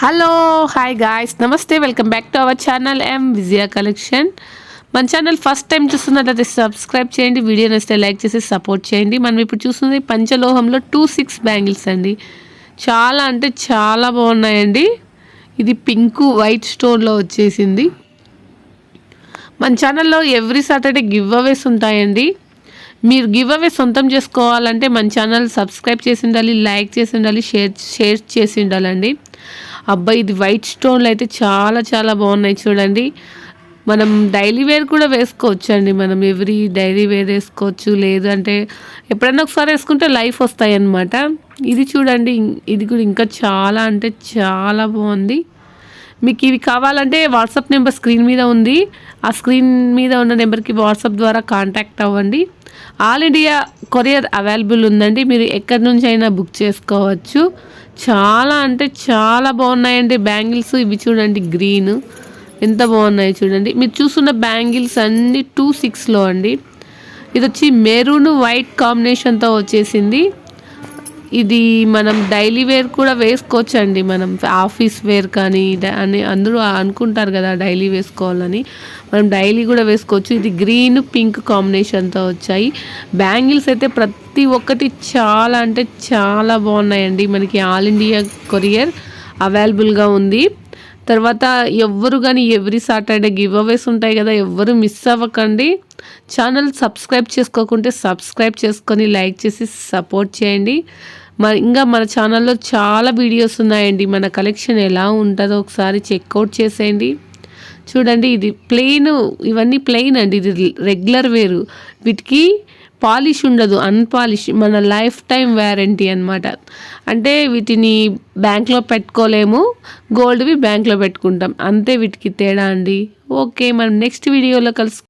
Hello hi guys నమస్తే welcome back to our channel M Vijaya collection మన channel first time చూస్తున్నట్లయితే subscribe చేయండి video నచ్చితే like చేసి సపోర్ట్ చేయండి. మనం ఇప్పుడు చూస్తుంది పంచలోహంలో టూ సిక్స్ బ్యాంగిల్స్ అండి. చాలా అంటే చాలా బాగున్నాయండి. ఇది పింక్ వైట్ స్టోన్లో వచ్చేసింది. మన ఛానల్లో ఎవ్రీ సాటర్డే గివ్ అవేస్ ఉంటాయండి. మీరు గివ్ అవే సొంతం చేసుకోవాలంటే మన ఛానల్ సబ్స్క్రైబ్ చేసి ఉండాలి లైక్ చేసి ఉండాలి షేర్ షేర్ చేసి ఉండాలండి. అబ్బాయి ఇది వైట్ స్టోన్లు అయితే చాలా చాలా బాగున్నాయి చూడండి. మనం డైలీ వేర్ కూడా వేసుకోవచ్చు అండి మనం ఎవ్రీ డైలీ వేర్ వేసుకోవచ్చు. లేదు అంటే ఎప్పుడైనా ఒకసారి వేసుకుంటే లైఫ్ వస్తాయి అన్నమాట ఇది చూడండి ఇది కూడా ఇంకా చాలా అంటే చాలా బాగుంది. మీకు ఇవి కావాలంటే వాట్సాప్ నెంబర్ స్క్రీన్ మీద ఉంది. ఆ స్క్రీన్ మీద ఉన్న నెంబర్కి వాట్సాప్ ద్వారా కాంటాక్ట్ అవ్వండి. ఆల్ ఇండియా కొరియర్ అవైలబుల్ ఉందండి. మీరు ఎక్కడి నుంచి అయినా బుక్ చేసుకోవచ్చు. చాలా అంటే చాలా బాగున్నాయండి. బ్యాంగిల్స్ ఇవి చూడండి గ్రీన్. ఎంత బాగున్నాయి చూడండి. మీరు చూస్తున్న బ్యాంగిల్స్ అన్నీ టూ సిక్స్లో అండి. ఇది వచ్చి మెరూన్ వైట్ కాంబినేషన్తో వచ్చేసింది. ఇది మనం డైలీ వేర్ కూడా వేసుకోవచ్చండి. మనం ఆఫీస్ వేర్ కానీ అని అందరూ అనుకుంటారు కదా డైలీ వేసుకోవాలని. మనం డైలీ కూడా వేసుకోవచ్చు. ఇది గ్రీన్ పింక్ కాంబినేషన్తో వచ్చాయి. బ్యాంగిల్స్ అయితే ప్రతి ప్రతి ఒక్కటి చాలా అంటే చాలా బాగున్నాయండి. మనకి ఆల్ ఇండియా కొరియర్ అవైలబుల్గా ఉంది. తర్వాత ఎవ్వరు కానీ ఎవ్రీ సాటర్డే గివ్ అవేస్ ఉంటాయి కదా ఎవ్వరు మిస్ అవ్వకండి. ఛానల్ సబ్స్క్రైబ్ చేసుకోకుంటే సబ్స్క్రైబ్ చేసుకొని లైక్ చేసి సపోర్ట్ చేయండి. మన ఇంకా మన ఛానల్లో చాలా వీడియోస్ ఉన్నాయండి. మన కలెక్షన్ ఎలా ఉంటుందో ఒకసారి చెక్అవుట్ చేసేయండి. చూడండి ఇది ప్లెయిన్ ఇవన్నీ ప్లెయిన్ అండి. ఇది రెగ్యులర్ వేరు. వీటికి పాలిష్ ఉండదు అన్పాలిష్ మన లైఫ్ టైం వ్యారంటీ అనమాట అంటే వీటిని బ్యాంక్లో పెట్టుకోలేము గోల్డ్వి బ్యాంక్లో పెట్టుకుంటాం. అంతే వీటికి తేడా అండి. ఓకే మనం నెక్స్ట్ వీడియోలో కలుసు